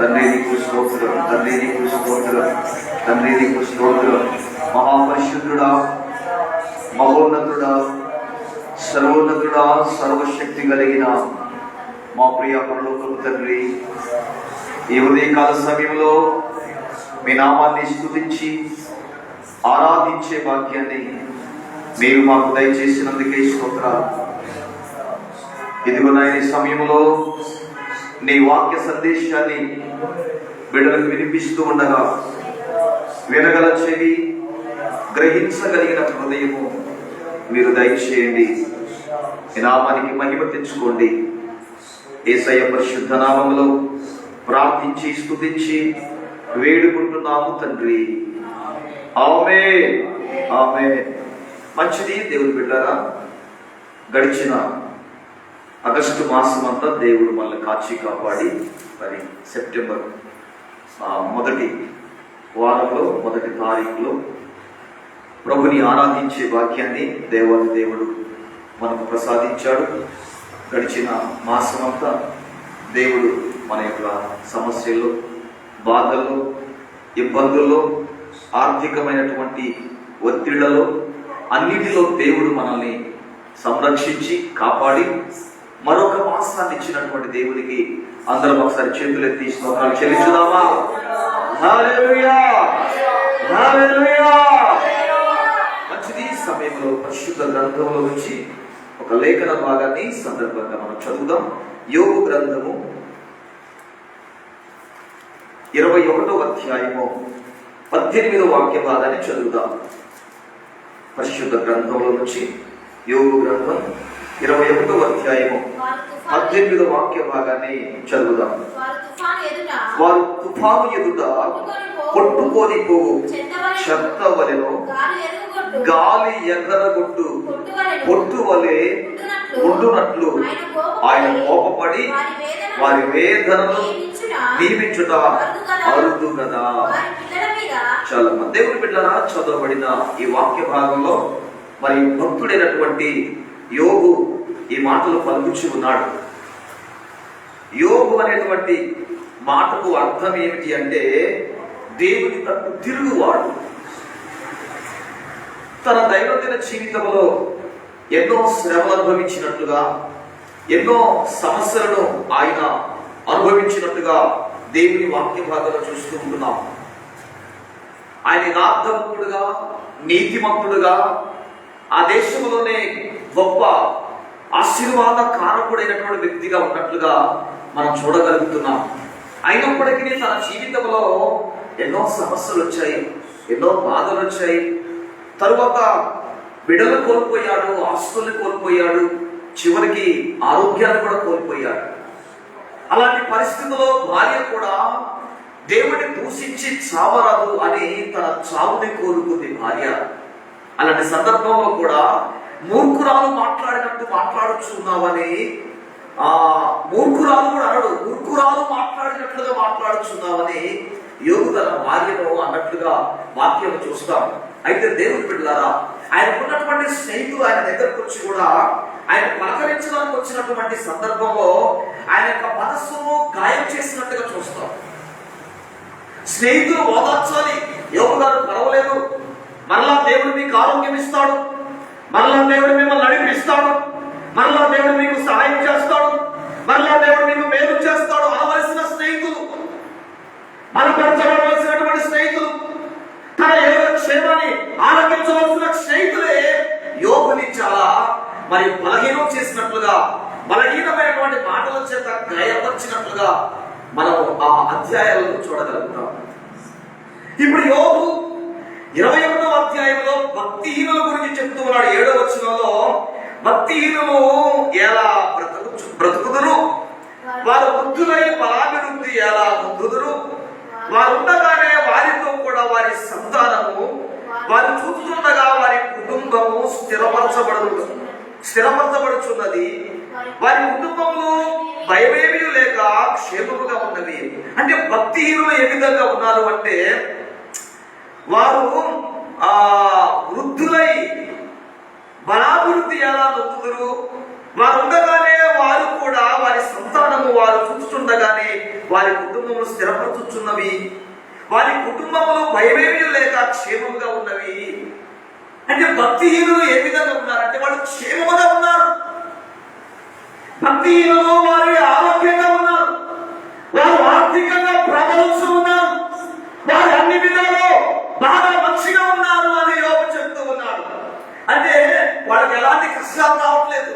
తండ్రి నీకు స్తోత్రం తండ్రి నీకు స్తోత్రం తండ్రి నీకు స్తోత్రం మహాపరిశుద్ధుడా మహోన్నతుడా సర్వోన్నతుడా సర్వశక్తి కలిగిన మా ప్రియ పరలోకపు తండ్రి ఈ ఉదయకాల సమయంలో మీ నామాన్ని స్థుతించి ఆరాధించే భాగ్యాన్ని మీరు మాకు దయచేసినందుకే స్తోత్రాలు. ఇదిగో నాయన సమయంలో నీ వాక్య సందేశాన్ని బిడ్డలకు వినిపిస్తూ ఉండగా వినగల చెవి గ్రహించగలిగిన హృదయము మీరు దయచేయండి. నామానికి మహిమ తెచ్చుకోండి. ఏసయ్య పరిశుద్ధ నామంలో ప్రార్థించి స్థుతించి వేడుకుంటున్నాము తండ్రి. ఆమె ఆమె మంచిది దేవుని బిడ్డారా గడిచిన ఆగస్టు మాసం అంతా దేవుడు మనల్ని కాచి కాపాడి మరి సెప్టెంబర్ మొదటి వారంలో మొదటి తారీఖులో ప్రభుని ఆరాధించే వాక్యాన్ని దేవాది దేవుడు మనకు ప్రసాదించాడు. గడిచిన మాసం అంతా దేవుడు మన యొక్క సమస్యల్లో బాధల్లో ఇబ్బందుల్లో ఆర్థికమైనటువంటి ఒత్తిళ్ళలో అన్నిటిలో దేవుడు మనల్ని సంరక్షించి కాపాడి మరొక మాసాన్ని ఇచ్చినటువంటి దేవునికి అందరం ఒకసారి చేతులు ఎత్తి స్తోత్రాలు చెల్లించుదామా? మంచిది సమయంలో పరిశుద్ధ గ్రంథంలో నుంచి ఒక లేఖన భాగాన్ని సందర్భంగా మనం చదువుదాం. యోగు గ్రంథము ఇరవై ఒకటో అధ్యాయము పద్దెనిమిదో వాక్య భాగాన్ని చదువుదాం. పరిశుద్ధ గ్రంథంలో నుంచి యోగు గ్రంథం ఇరవై ఒకటో అధ్యాయము. పద్దెనిమిదో వాక్య భాగాన్ని చదువుదాం. వారు తుఫాను ఎదుట కొట్టుకొని పోవు చెత్త వలెను. గాలి ఎగరగొట్టు పొట్టు వలె ఉండునట్లు. ఆయన కోపపడి వారి వేదనను నియమించుట అరుదు కదా చాలా మంది దేవుని బిడ్డరా చదవబడిన ఈ వాక్య భాగంలో మరి భక్తుడైనటువంటి యోగు ఈ మాటలు పలుకుచి ఉన్నాడు. యోగు అనేటువంటి మాటకు అర్థం ఏమిటి అంటే దేవుని తప్పు తిరుగువాడు. తన దైనందిన జీవితంలో ఎన్నో శ్రమలు అనుభవించినట్లుగా ఎన్నో సమస్యలను ఆయన అనుభవించినట్టుగా దేవుని వాక్య భాగంలో చూస్తూ ఉంటున్నాం. ఆయన యథార్థవంతుడుగా నీతిమంతుడుగా ఆ దేశంలోనే గొప్ప ఆశీర్వాద కారకుడైనటువంటి వ్యక్తిగా ఉన్నట్లుగా మనం చూడగలుగుతున్నాం. అయినప్పటికీ తన జీవితంలో ఎన్నో సమస్యలు వచ్చాయి ఎన్నో బాధలు వచ్చాయి. తరువాత బిడలు కోల్పోయాడు ఆస్తుల్ని కోల్పోయాడు చివరికి ఆరోగ్యాన్ని కూడా కోల్పోయాడు. అలాంటి పరిస్థితుల్లో భార్య కూడా దేవుని దూషించి చావరాదు అని తన చావుని కోరుకుంది భార్య. అలాంటి సందర్భంలో కూడా మూర్ఖురాలు మాట్లాడినట్టు మాట్లాడుచున్నావని ఆ మూర్ఖురాలు కూడా అనడు. మూర్ఖురాలు మాట్లాడినట్లుగా మాట్లాడుచున్నావని యోగు తన భార్యను అన్నట్లుగా వాక్యం చూస్తాం. అయితే దేవుని బిడ్డలారా ఆయనకున్నటువంటి స్నేహితులు ఆయన దగ్గరకు వచ్చి కూడా ఆయన పలకరించడానికి వచ్చినటువంటి సందర్భంలో ఆయన యొక్క మనస్సును గాయం చేసినట్టుగా చూస్తాం. స్నేహితులు ఓదార్చాలి. యోగు గారు పర్వలేదు. మరలా దేవుడు మీకు ఆరోగ్యం ఇస్తాడు. మరలా దేవుడు మిమ్మల్ని నడిపిస్తాడు మరలా దేవుడు మీకు సహాయం చేస్తాడు. మరలా దేవుడు మీకు మేలు చేస్తాడు అనవలసిన స్నేహితులు బలపరచబడవలసినటువంటి స్నేహితులు తన యోగ క్షేమాన్ని ఆరోగించవలసిన స్నేహితులే యోగుని చాలా మరి బలహీనం చేసినట్లుగా బలహీనమైనటువంటి మాటల చేత గాయపరిచినట్లుగా మనం ఆ అధ్యాయాలను చూడగలుగుతాం ఇప్పుడు యోగు ఇరవై ఒకటో అధ్యాయంలో భక్తిహీనుల గురించి చెప్తూ ఉన్నాడు ఏడో వచనంలో భక్తిహీనులు ఎలా బ్రతుకు బ్రతుకుదురు వారు బుద్ధులై బలాభివృద్ధి ఎలా ముందుదురు వారు ఉండగానే వారితో కూడా వారి సంతానము వారు చూస్తుండగా వారి స్థిరపరచబడదు స్థిరపరచబడుచున్నది. వారి కుటుంబంలో భయమేమీ లేక క్షేమముగా ఉన్నది. అంటే భక్తిహీనులు ఏ విధంగా ఉన్నారు అంటే వారు ఆ వృద్ధులై బలాభివృద్ధి ఎలా నొందుదురు? వారు ఉండగానే వారు కూడా వారి సంతానము వారు చూస్తుండగానే వారి కుటుంబము స్థిరపరచుచున్నవి. వారి కుటుంబంలో భయమేమీ లేక క్షేమంగా ఉన్నవి. అంటే భక్తిహీనులు ఏ విధంగా ఉన్నారు? అంటే వాళ్ళు క్షేమంగా ఉన్నారు. భక్తిహీనులు వారి ఆరోగ్యంగా ఉన్నారు. వారు ఆర్థికంగా ప్రబలుచు ఉన్నారు. వారు అన్ని విధాలు బాగా మంచిగా ఉన్నారు అని యోగ చెప్తూ ఉన్నాడు. అంటే వాళ్ళకి ఎలాంటి కష్టాలు రావట్లేదు.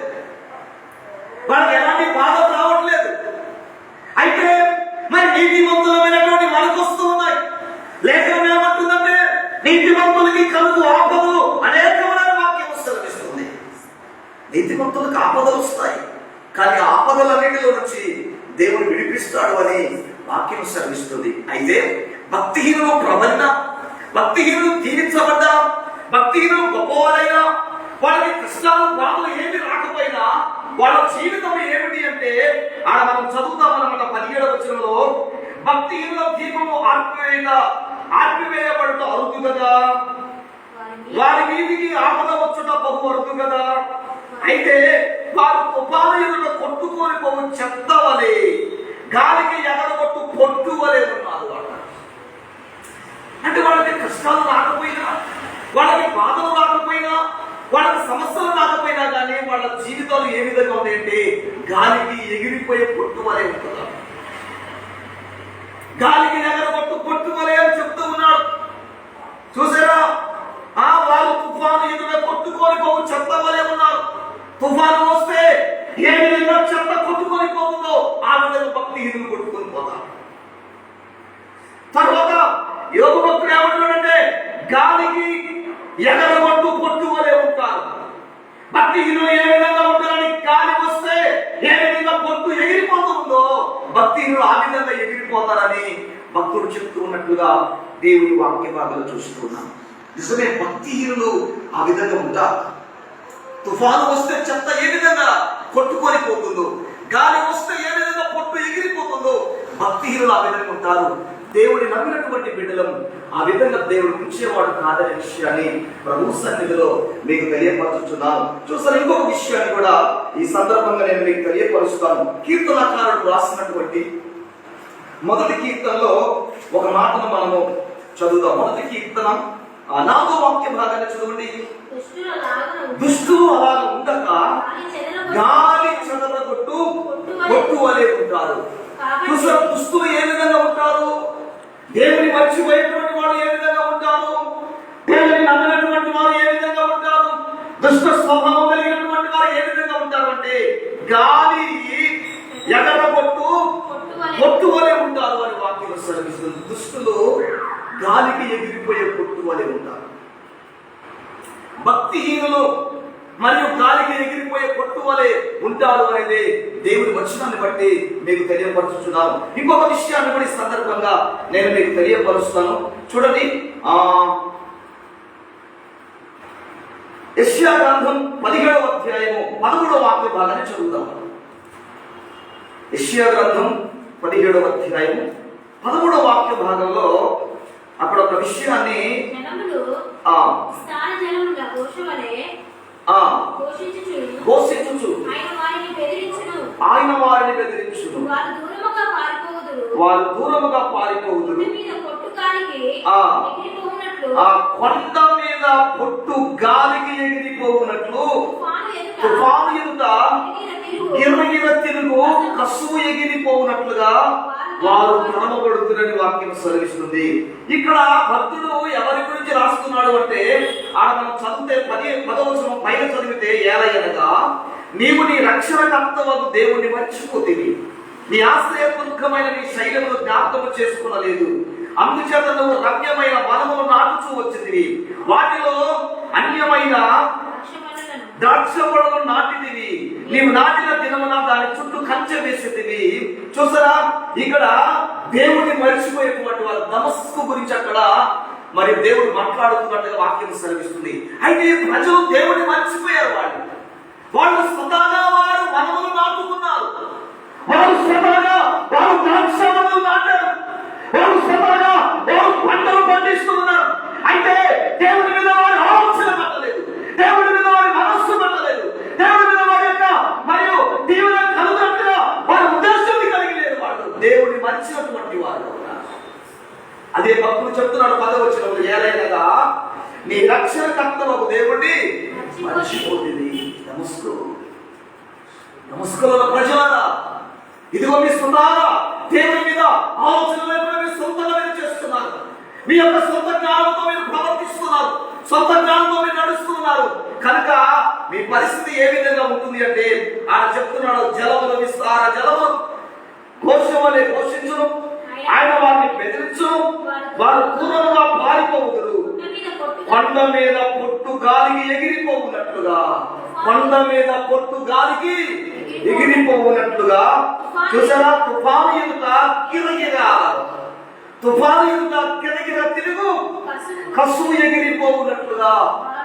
వాళ్ళకి ఎలాంటి బాధలు రావట్లేదు అయితే మరి నీతిమంతులమైనటువంటి మనకు వస్తూ ఉన్నాయి లేఖనం ఏమంటుందంటే నీతిమంతులకి కలుగు ఆపదలు అనేకమైన వాక్యం సెలవిస్తుంది నీతిమంతులకు ఆపదలు వస్తాయి కానీ ఆపదలన్నిటిలో నుంచి దేవుడు విడిపిస్తాడు అని వాక్యం శ్రమిస్తుంది అయితే భక్తిహీనులు ప్రబలిన భక్తిహీనులు దీవించబడ్డా భక్తిహీనులు గొప్పవారైనా వాళ్ళకి కష్టాలు బాధలు ఏమి రాకపోయినా వాళ్ళ జీవితం ఏమిటి అంటే ఆడ మనం చదువుతామన్నమాట పదిహేడవ వచనంలో భక్తిహీనుల దీపము ఆర్పివేయ ఆర్పివేయబడుట అరుదు కదా? వారి వారి మీదికి ఆపద వచ్చుట బహు అరుదు కదా? అయితే వారు ఉపాధులను కొట్టుకొని పోవు చెత్త వలె గాలికి ఎగరగొట్టు పొట్టు వలె ఉన్నారు వాళ్ళు అంటే వాళ్ళకి కష్టాలు రాకపోయినా వాళ్ళకి బాధలు రాకపోయినా వాళ్ళకి సమస్యలు రాకపోయినా కానీ వాళ్ళ జీవితాలు ఏ విధంగా ఉన్నాయంటే గాలికి ఎగిరిపోయే పొట్టు వలె ఉంటున్నారు గాలికి ఎగరగొట్టు పొట్టు వలె అని చెప్తూ ఉన్నాడు. చూసారా? ఆ వారు తుఫాను ఎదుట కొట్టుకొని పోవు చెత్త వలె తుఫాను వస్తే ఏ విధంగా చెత్త కొట్టుకొని పోతుందో ఆ విధంగా భక్తిహీనులు కొట్టుకొని పోతారు. తర్వాత యోగ భక్తుడు ఏమంటున్నాడంటే గాలికి ఎగరగొట్టు పొట్టు వలె ఉంటారు. భక్తిహీనులు ఏ విధంగా ఉంటారని గాలి వస్తే ఏ విధంగా పొట్టు ఎగిరిపోతుందో భక్తిహీనులు ఆ విధంగా ఎగిరిపోతారని భక్తుడు చెప్తూ ఉన్నట్లుగా దేవుని వాక్య భాగాలు చూస్తున్నాం. నిజమే భక్తిహీనులు ఆ విధంగా ఉంటారు. తుఫాను వస్తే చెత్త ఏ విధంగా కొట్టుకొని పోతుందో గాలి వస్తే ఏ విధంగా పొట్టు ఎగిరిపోతుందో భక్తిహీనులు ఆ విధంగా ఉంటారు. దేవుడి నమ్మినటువంటి బిడ్డలం ఆ విధంగా దేవుడు ఉంచేవాడు కాదనే విషయాన్ని ప్రభు సన్నిధిలో మీకు తెలియపరుచుతున్నాను చూసాను ఇంకొక విషయాన్ని కూడా ఈ సందర్భంగా నేను మీకు తెలియపరుస్తాను. కీర్తనకారుడు రాసినటువంటి మొదటి కీర్తనలో ఒక మాటను మనము చదువుదాం. మొదటి కీర్తనం ఆ నాలుగో వాక్య భాగాన్ని చదవండి. దుష్టుల లాగున ఉండి దుష్టులు అలా ఉండక గాలి చెదరగొట్టు. చెదరగొట్టు కొట్టు వలె ఉంటారు. దుస్తులు ఏ విధంగా ఉంటారు? దేవుని మర్చిపోయేటువంటి వాడు ఏ విధంగా ఉంటారు? దేవుని నమ్మినటువంటి వారు ఏ విధంగా ఉంటారు? దుష్ట స్వభావం కలిగినటువంటి వారు ఏ విధంగా ఉంటారు అంటే గాలి ఎగరగొట్టు పొట్టు వలె ఉంటారు అని వాక్యం సెలవిస్తుంది. దుష్టులు గాలికి ఎగిరిపోయే పొట్టు వలె ఉంటారు. భక్తిహీనులు మరియు గాలికి ఎగిరిపోయే పొట్టు వలె ఉంటారు అనేది దేవుని వచనాన్ని బట్టి మీకు తెలియపరుస్తున్నాను. ఇంకొక విషయాన్ని కూడా ఈ సందర్భంగా నేను మీకు తెలియపరుస్తాను. చూడండి ఆ గ్రంథం పదిహేడవ అధ్యాయము పదమూడవ వాక్య భాగాన్ని చదువుదాం. యశ్యా గ్రంథం పదిహేడవ అధ్యాయము పదమూడవ వాక్య భాగంలో అక్కడ ఒక విషయాన్ని ఘోషించుచు ఆయన వారిని బెదిరించును. బెదిరించును. వారు దూరముగా పారిపోదురు ఆ. కొండ మీద పొట్టు గాలికి ఎగిరిపోవునట్లు తుఫాను ఎదుట ఎదుట ఎగిరిన తిరుగు. కసువు ఎగిరిపోవునట్లుగా వారు కనబడుతున్నని వాక్యం సెలవిస్తుంది. ఇక్కడ భక్తుడు ఎవరి గురించి రాస్తున్నాడు అంటే ఆడ మనం చదివితే పది పదవచనం పైన చదివితే ఏలయనగా నీవు నీ రక్షణకర్తవకు దేవుణ్ణి మర్చిపోతివి. నీ ఆశ్రయపూర్వకమైన నీ శైలమును జ్ఞాపకము చేసుకునలేదు. అందుచేత నువ్వు రమ్యమైన వనములు నాటుచూ వచ్చింది వాటిలో అన్యమైన ద్రాక్ష పొడలు నాటిదివి నీవు నాటిన దినమున దాని చుట్టూ కంచె వేసేదివి చూసారా? ఇక్కడ దేవుడిని మరిచిపోయేటువంటి వాళ్ళ దమస్కు గురించి అక్కడ మరి దేవుడు మాట్లాడుతున్నట్టుగా వాక్యం సెలవిస్తుంది. అయితే ప్రజలు దేవుడిని మర్చిపోయారు వాళ్ళు. వాళ్ళు స్వతహాగా వారు వనములు నాటుకున్నారు. వాళ్ళు స్వతహాగా వారు ద్రాక్ష నాటారు. వారు పంటలు పండిస్తున్నారు అయితే దేవుని మీద వారి ఆలోచన దేవుని మీద వారి మనస్సు దేవుని మీద మరియు దీవెన కలుగునట్టుగా వారి ఉద్దేశం కలిగి లేదు వాడు. దేవుని మరిచినటువంటి వారు అదే భక్తులు చెప్తున్నాడు పదవచ్చినప్పుడు ఏలైనగా నీ రక్షణ కర్తలు ఒక దేవుణ్ణి మర్చిపోతుంది నమస్కారం. నమస్కారం ప్రజలారా. ఇదిగో మీ సుతారా దేవుని మీద ఆలోచన లేకుండా మీరు సొంతంగా మీరు చేస్తున్నారు. మీ యొక్క సొంత జ్ఞానంతో మీరు ప్రవర్తిస్తున్నారు. సొంత జ్ఞానంతో మీరు నడుస్తున్నారు. కనుక మీ పరిస్థితి ఏ విధంగా ఉంటుంది అంటే ఆయన చెప్తున్నాడు జలములు విస్తార జలము. ఘోషమలే పోషించను ఆయన వారిని బెదిరించును. వారు దూరముగా పారిపోవుదురు. కొండ మీద పొట్టు గాలికి ఎగిరిపోవునట్లుగా. కొండ మీద పొట్టు గాలికి ఎగిరిపోవునట్లుగా చూసారా తుఫాను యుగత కిరగిరా తుఫాను యుగత కిరగిర తిరుగు. కసువు ఎగిరిపోవునట్లుగా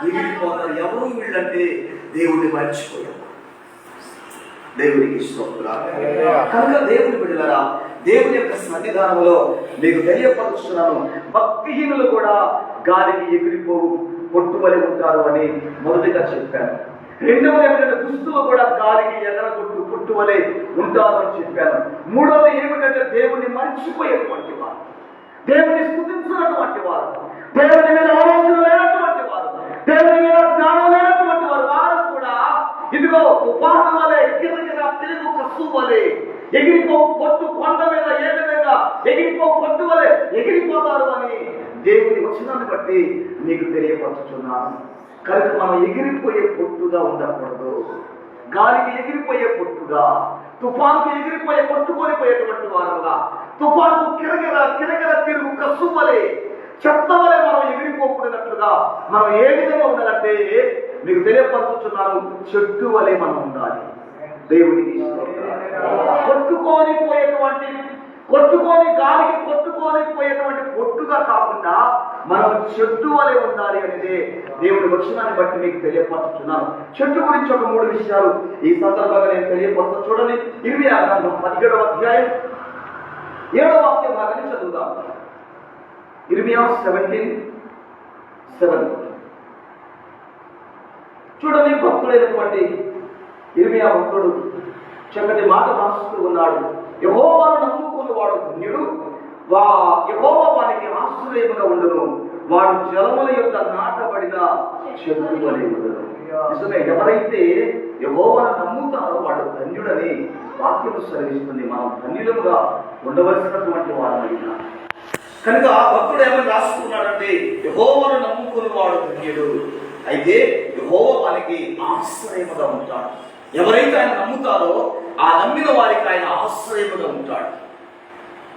ఎగిరిపోతారు ఎవరు వీళ్ళంటే దేవుడిని మర్చిపోయారు. దేవునికి కనుక దేవుని బిడ్డలరా దేవుని యొక్క సన్నిధానంలో మీకు తెలియపరుస్తున్నాను. భక్తిహీనులు కూడా గాలికి ఎగిరిపోవు పొట్టువలి ఉంటారు అని మొదటిగా చెప్పాను. రెండవది ఏంటంటే దుస్తులు కూడా గాలికి ఎగరగొట్టు పుట్టువలే వలె ఉంటామని చెప్పాను. మూడవది ఏమిటంటే దేవుణ్ణి మర్చిపోయేటువంటి వారు. దేవుని స్థుతించినటువంటి వారు. దేవుని మీద ఆలోచన లేనటువంటి వారు. దేవుని మీద జ్ఞానం లేనటువంటి వారు. వారు కూడా ఇదిగో ఉపాసన వలె గిరగిర తిరుగు కసు వలె ఎగిరిపో పొట్టు కొండ మీద ఏ విధంగా ఎగిరిపో పొట్టు వలె ఎగిరిపోతారు అని దేవుని వచనాన్ని బట్టి నీకు తెలియపరుచుతున్నాను కనుక మనం ఎగిరిపోయే పొట్టుగా ఉండకూడదు గాలికి ఎగిరిపోయే పొట్టుగా తుఫాన్కు ఎగిరిపోయే కొట్టుకొనిపోయేటువంటి వారుగా తుఫాన్కు కిరగిర కిరగిర తిరుగు కసు చెత్త వలె మనం ఎగిరిపోకూడనట్లుగా మనం ఏ విధంగా ఉండాలంటే మీకు తెలియపరుచున్నాను చెట్టు వలె మనం ఉండాలి దేవుడికి స్తోత్రం. కొట్టుకొని పోయేటువంటి కొట్టుకొని గాలికి కొట్టుకొని పోయేటువంటి పొట్టుగా కాకుండా మనం చెట్టు వలె ఉండాలి అనేది దేవుడి వచనాన్ని బట్టి మీకు తెలియపరుచున్నాను చెట్టు గురించి ఒక మూడు విషయాలు ఈ సందర్భంగా నేను తెలియపరుస్తాను. చూడండి ఇరవై గ్రంథం పదిహేడవ అధ్యాయం ఏడవ వాక్య భాగాన్ని చదువుదాం. ఇర్మియా సెవెంటీన్ సెవెన్ చూడండి భక్తుడైనటువంటి ఇర్మియా భక్తుడు చక్కటి మాట రాస్తూ ఉన్నాడు. యహోవాను నమ్ముకున్న వాడు పుణ్యుడు వా యహోవా వానికి వాడు జలముల యొక్క నాటబడిన చెట్టు వలె నిజమే ఎవరైతే యహోవాను నమ్ముతారో వాడు ధన్యుడని వాక్యం సెలవిస్తుంది. మనం ధన్యులుగా ఉండవలసినటువంటి వారమైనా. కనుక భక్తుడు ఏమని రాసుకున్నాడంటే యహోవను నమ్ముకుని వాడు ధన్యుడు. అయితే యహోవ మనకి ఆశ్రయముగా ఉంటాడు. ఎవరైతే ఆయన నమ్ముతారో ఆ నమ్మిన వారికి ఆయన ఆశ్రయముగా ఉంటాడు.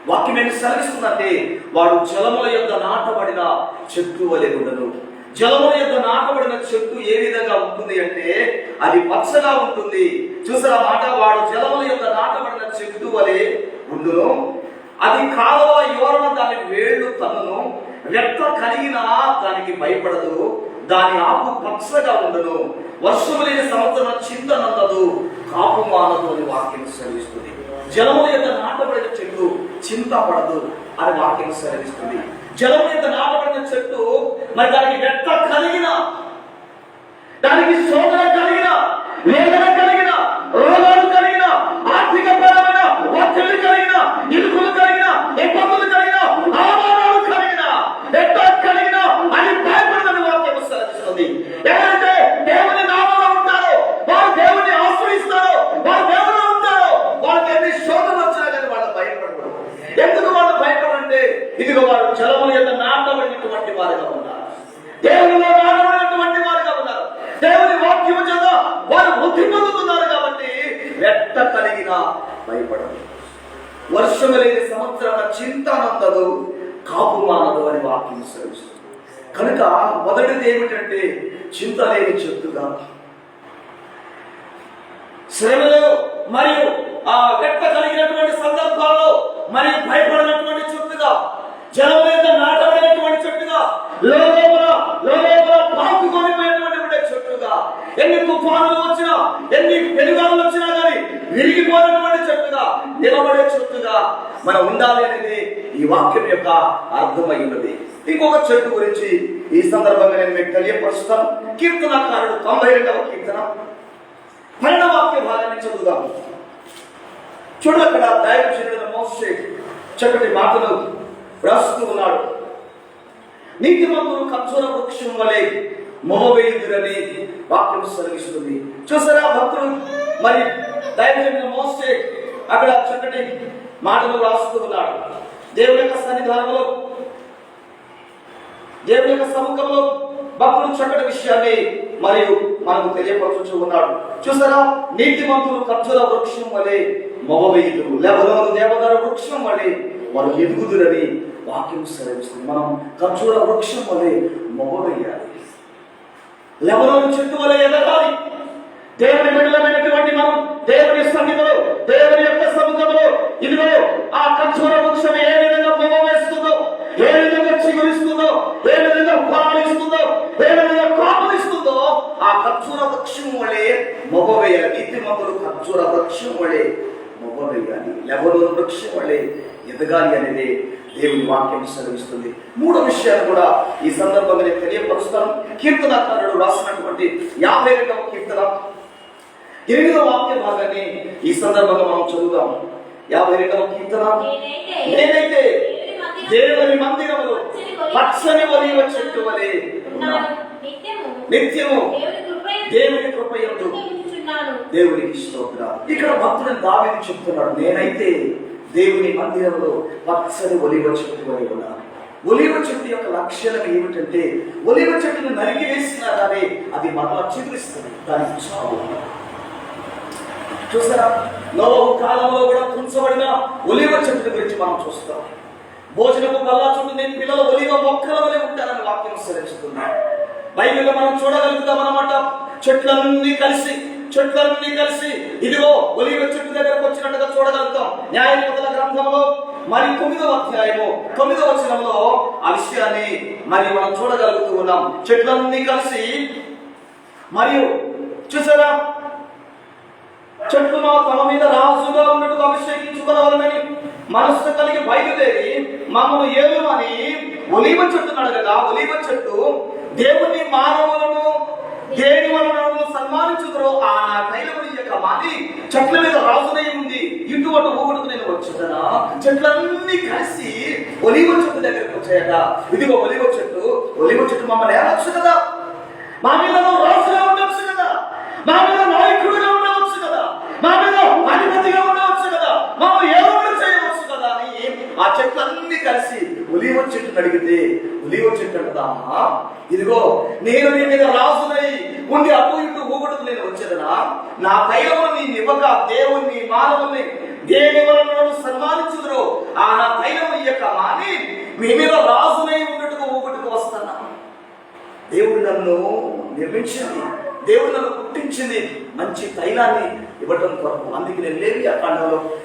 వాక్యం ఏమి సెలవిస్తుందంటే వాడు జలముల యొక్క నాటబడిన చెట్టు వలె ఉండదు జలముల యొక్క నాటబడిన చెట్టు ఏ విధంగా ఉంటుంది అంటే అది పచ్చగా ఉంటుంది. చూసారా మాట? వాడు జలముల యొక్క నాటబడిన చెట్టు వలె ఉండును. అది కాలువ యోరణ దాని వేళ్ళు తనను రెక్క కలిగినా దానికి భయపడదు. దాని ఆకు పచ్చగా ఉండదు వర్షము లేని సంవత్సరం చింతనందదు. కాపు మానదు అని వాక్యం సెలవిస్తుంది. జలము యొక్క నాటబడిన చెట్టు చింతపడదు అని వాక్యం సెలవిస్తుంది. జలము యొక్క నాటబడిన చెట్టు మరి దానికి రెక్క కలిగిన దానికి శోధన కలిగిన వేదన కలిగిన కలిగిన ఆర్థిక పరమైన ఒత్తిడి కలిగిన ఇరుకులు కలిగిన ఇబ్బందులు కలిగిన అవమానాలు కలిగిన ఎట్ట కలిగిన అని భయపడదని వాక్యం సెలవిస్తుంది ఎవరైతే దేవుని నామంలో ఉంటారో వారు దేవుని ఆశ్రయిస్తారో వారు దేవుని ఉంటారో వాళ్ళకి ఎన్ని శోధన వచ్చినా కానీ వాళ్ళు భయపడరు ఎందుకు వాళ్ళు భయపడంటే ఇదిగో వారు చలముల యొక్క నాటబడినటువంటి వారుగా ఉన్నారు దేవునిలో నాటబడినటువంటి వారుగా ఉన్నారు దేవుని వాక్యము చేత వారు బుద్ధి పొందుతున్నారు కాబట్టి వెట్ట కలిగిన భయపడదు వర్షము లేని సంవత్సరం చింతనందదు కాపు మానదు అని వాక్యం సెలవిస్తుంది కనుక మొదటిది ఏమిటంటే చింత లేని చెట్టుగా శ్రమలో మరియు ఆ వెట్ట కలిగినటువంటి సందర్భాల్లో మరియు భయపడినటువంటి చెట్టుగా జలం మీద నాటబడినటువంటి చెట్టుగా లోపల లోపల పాకుకొని ఉండే చెట్టుగా ఎన్ని తుఫానులు వచ్చినా ఎన్ని పెనుగాలు వచ్చినా కానీ విరిగిపోయినటువంటి చెట్టుగా నిలబడే చెట్టుగా మనం ఉండాలి అనేది ఈ వాక్యం యొక్క అర్థమైనది. ఇంకొక చెట్టు గురించి ఈ సందర్భంగా నేను మీకు తెలియపరుస్తాను. కీర్తనకారుడు తొంభై రెండవ కీర్తన. పన్నెండవ వాక్య భాగాన్ని చదువుదాం. చూడు అక్కడ దైవజనుడు మోసే చక్కటి మాటలు రాస్తూ ఉన్నాడు. నీతిమంతులు ఖర్జూర వృక్షం వలె మొహవేయుదురని వాక్యం సరిగిస్తుంది చూసారా భక్తులు? మరి దైవజన మోస్తే అక్కడ చక్కటి మాటలు రాస్తూ ఉన్నాడు. దేవుని యొక్క సన్నిధానంలో దేవుని యొక్క సముఖంలో భక్తులు చక్కటి విషయాన్ని మరియు మనకు తెలియపరచుచూ ఉన్నాడు. చూసారా? నీతిమంతులు ఖర్జూర వృక్షం వలె మొహవేయుదురు లేవలో దేవదారు వృక్షం వలె వారు ఎదుగుదురని వాక్యం సెలవిస్తుంది. మనం ఖర్జూర వృక్షం వలె మొహవేయాలి లెవరోను చెట్టు వలె ఎదగాలి. దేవుని బిడ్డలమైనటువంటి మనం దేవుని సన్నిధిలో దేవుని యొక్క సముద్రంలో ఇదిగో ఆ ఖర్జూర వృక్షం ఏ విధంగా మొగవేస్తుందో ఏ విధంగా చిగురిస్తుందో ఏ విధంగా ఫలాలిస్తుందో ఏ విధంగా కాపులిస్తుందో ఆ ఖర్జూర వృక్షం వలె మొగ వేయాలి. నీతి మొగలు ఖర్జూర వృక్షం వలె మొగ వేయాలి లెవరోను వృక్షం వలె ఎదగాలి అనేది దేవుని వాక్యం సెలవిస్తుంది మూడో విషయాలు కూడా ఈ సందర్భంగా నేను తెలియపరుస్తాను కీర్తనకారుడు రాసినటువంటి యాభై రెండవ కీర్తన ఎనిమిదవ వాక్య భాగాన్ని ఈ సందర్భంగా మనం చదువుదాం యాభై రెండవ కీర్తన నేనైతే దేవుని మందిరములో పచ్చని ఒలివ చెట్టు వలె. నిత్యము దేవుని కృపయందు. దేవునికి స్తోత్ర. ఇక్కడ భక్తుడు దావిని చెప్తున్నాడు నేనైతే దేవుని మందిరంలో పచ్చని ఒలివ చెట్టు వలె ఉన్నాను. ఒలివ చెట్టు యొక్క లక్షణం ఏమిటంటే ఒలివ చెట్టును నరికి వేసినా కానీ అది మరలా చిగురిస్తుంది దానికి చావు. చూసారా నోవహు కాలంలో కూడా తుంచబడిన ఒలివ చెట్టు గురించి మనం చూస్తాం. భోజనపు బల్లా చుట్టూ నేను పిల్లలు ఒలివ మొక్కల వలె ఉంటారని వాక్యం సెలవిస్తుంది బైబిల్లో మనం చూడగలుగుతాం అన్నమాట చెట్లన్నీ కలిసి చెట్లన్నీ కలిసి ఇదిగో ఒలివ చెట్టు దగ్గరకు వచ్చినట్టుగా చూడగలుగుతాం. న్యాయపతుల గ్రంథంలో మరి తొమ్మిదవ అధ్యాయము తొమ్మిదవ వచనంలో ఆ విషయాన్ని మరి మనం చూడగలుగుతూ ఉన్నాం. చెట్లన్నీ కలిసి మరియు చూసారా? చెట్టును తమ మీద రాజుగా ఉన్నట్టు అభిషేకించుకోవాలని మనస్సు కలిగి బయలుదేరి మమ్మల్ని ఏలుమని ఒలివ చెట్టు కదా ఒలివ చెట్టు దేవుని మానవులను దేని వలన సన్మానించుదురో ఆ నా తైలముని యొక్క మాది. చెట్ల మీద రాజునై ఉంది ఇటువంటి ఊగుడుకు నేను వచ్చుదనా చెట్లన్నీ కలిసి ఒలివ చెట్టు దగ్గరకు వచ్చాయట. ఇదిగో ఒలివ చెట్టు. ఒలివ చెట్టు మమ్మల్ని ఏమొచ్చు కదా? మా మీద రాసుగా రాజుగా ఉండొచ్చు కదా? మా మీద నాయకుడుగా ఉండవచ్చు కదా? మా మీద అధిపతిగా ఉండవచ్చు కదా? మమ్మల్ని ఏదో చేయవచ్చు కదా అని ఆ చెట్లన్నీ కలిసి ఉలీవ చెట్టు అడిగితే ఉలివ చెట్టు అంటదా? ఇదిగో నేను నీ మీద రాసునై ఉండి అటు ఇటు ఊగుడుకు నేను వచ్చేదనా? నా తైలమును నీ ఇవ్వక దేవుణ్ణి మానవుని దేని వలన సన్మానించుదురు ఆ నా తైలము యొక్క మాని మీ మీద రాజునై ఉండటకు ఊగుటకు వస్తానా? దేవుడు నన్ను నిర్మించింది దేవుడు నన్ను పుట్టించింది మంచి తైలాన్ని ఇవ్వటం కొరకు అందుకే నేను లేవి ఆ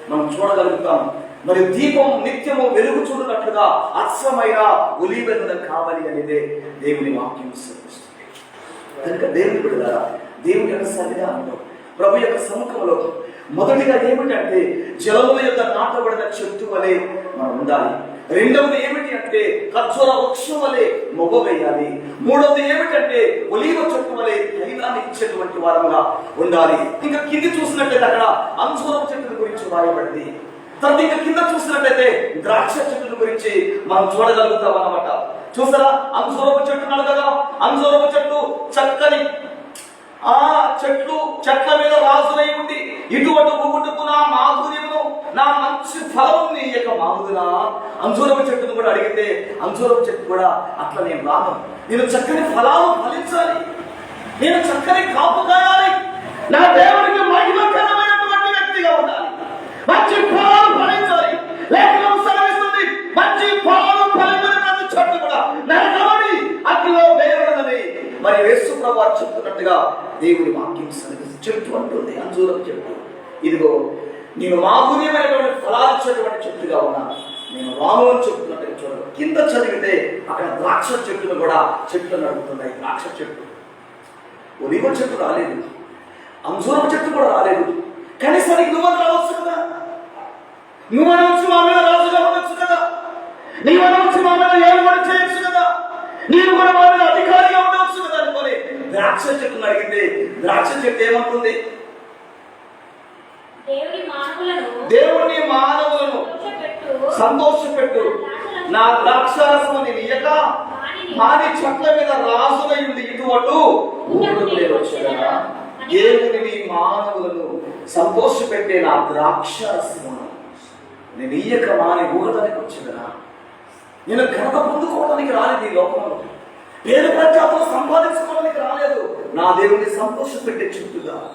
మనం చూడగలుగుతాం. మరి దీపం నిత్యము వెలుగు చూడనట్లుగా అస్వమైన ఒలివెన్న కావాలి అనేదే దేవుని వాక్యం సూచిస్తుంది కనుక దేవుని బిడ్డలారా దేవుని యొక్క సన్నిధానంలో ప్రభు యొక్క సముఖంలో మొదటిగా ఏమిటంటే జలముల యొక్క నాటబడిన చెట్టు వలె మనం ఉండాలి. రెండవది ఏమిటి అంటే ఖర్జూర వృక్షం వలె మొగ వేయాలి మూడవది ఏమిటంటే ఒలీవ చెట్టు వలె తైలాన్ని ఇచ్చేటువంటి వారంగా ఉండాలి. ఇంకా కింది చూసినట్లయితే అక్కడ అంజూరం చెట్టు గురించి రాయబడింది తర్వాత ఇంకా కింద చూసినట్లయితే ద్రాక్ష చెట్టుల గురించి మనం చూడగలుగుతాం అన్నమాట. చూసారా? అంజూరపు చెట్టు నడగగా అంజూరపు చెట్టు చక్కని ఆ చెట్లు చెట్ల మీద రాజులై ఉండి ఇటువంటి ఊగుటకు నా మాధుర్యమును నా మంచి ఫలం నీ యొక్క మాధురా అంజూరపు చెట్టును కూడా అడిగితే అంజూరపు చెట్టు కూడా అట్లా నేను రాను నేను చక్కని ఫలాలు ఫలించాలి. నేను చక్కని కాపు కాయాలి నేను మాధుర్యమైనటువంటి ఫలాలు ఇచ్చేటువంటి చెట్టుగా ఉన్నాను. నేను రాము అని చెప్తున్నట్టు చూడదు కింద చదివితే అక్కడ ద్రాక్ష చెట్టును కూడా చెట్లు నడుపుతున్నాయి. ద్రాక్ష చెట్టు. ఒలివ చెట్టు రాలేదు. అంజూరం చెట్టు కూడా రాలేదు. కనీసానికి నువ్వు రావచ్చు కదా? నువ్వు వచ్చి మా మీద రాజుగా ఉండొచ్చు కదా? నీవు వచ్చి మా మీద ఏలుబడి చేయొచ్చు కదా? నీవు కూడా మా మీద అధికారిగా ఉండవచ్చు కదా అనుకోని ద్రాక్ష చెట్టును అడిగితే ద్రాక్ష చెట్టు ఏమంటుంది? దేవుని మానవులను మానవులను సంతోషపెట్టు. నా ద్రాక్షారసము నేను ఇయ్యక మాని చెట్ల మీద రాసులై ఉంది. ఇటువంటి దేవుని నీ మానవులను సంతోషపెట్టే నా ద్రాక్షారసము. నేను ఇయ్యక మాని ఊరడానికి వచ్చేదనా? నేను ఘనత పొందుకోవడానికి రాలేదు ఈ లోకంలో. పేరు ప్రఖ్యాతులు సంపాదించుకోవడానికి రాలేదు. నా దేవుని సంతోషపెట్టే చెట్టుగా.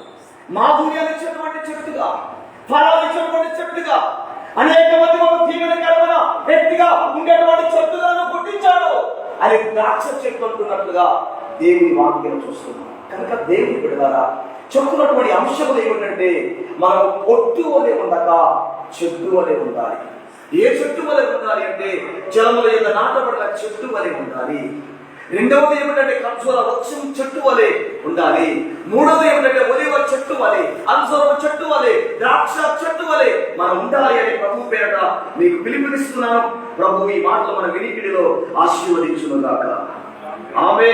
మాధుర్యాలు ఇచ్చినటువంటి చెట్టుగా ఫలాలు ఇచ్చినటువంటి చెట్టుగా అనేక మంది మనం దీవెనకరమైన వ్యక్తిగా ఉండేటువంటి చెట్టులను పుట్టించాడు. అని ద్రాక్ష చెట్టు అంటున్నట్లుగా దేవుని వాక్యం చూస్తున్నాం. కనుక దేవుని బిడ్డలారా చెప్తున్నటువంటి అంశములు ఏమిటంటే మనం పొట్టు వలె ఉండక చెట్టు వలె ఉండాలి. ఏ చెట్టు వలె ఉండాలి అంటే జలముల యొక్క నాటబడిన చెట్టు వలె ఉండాలి. రెండవది ఏమిటంటే కంచోల వృక్షం చెట్టు వలె ఉండాలి. మూడవది ఏమిటంటే ఒలివ చెట్టు వలె అంజూరవ చెట్టు వలె ద్రాక్ష చెట్టు వలె మనం ఉండాలి అని ప్రభు పేరట మీకు పిలుపునిస్తున్నాను ప్రభు ఈ మాటలు మన వినికిడిలో ఆశీర్వదించును గాక ఆమె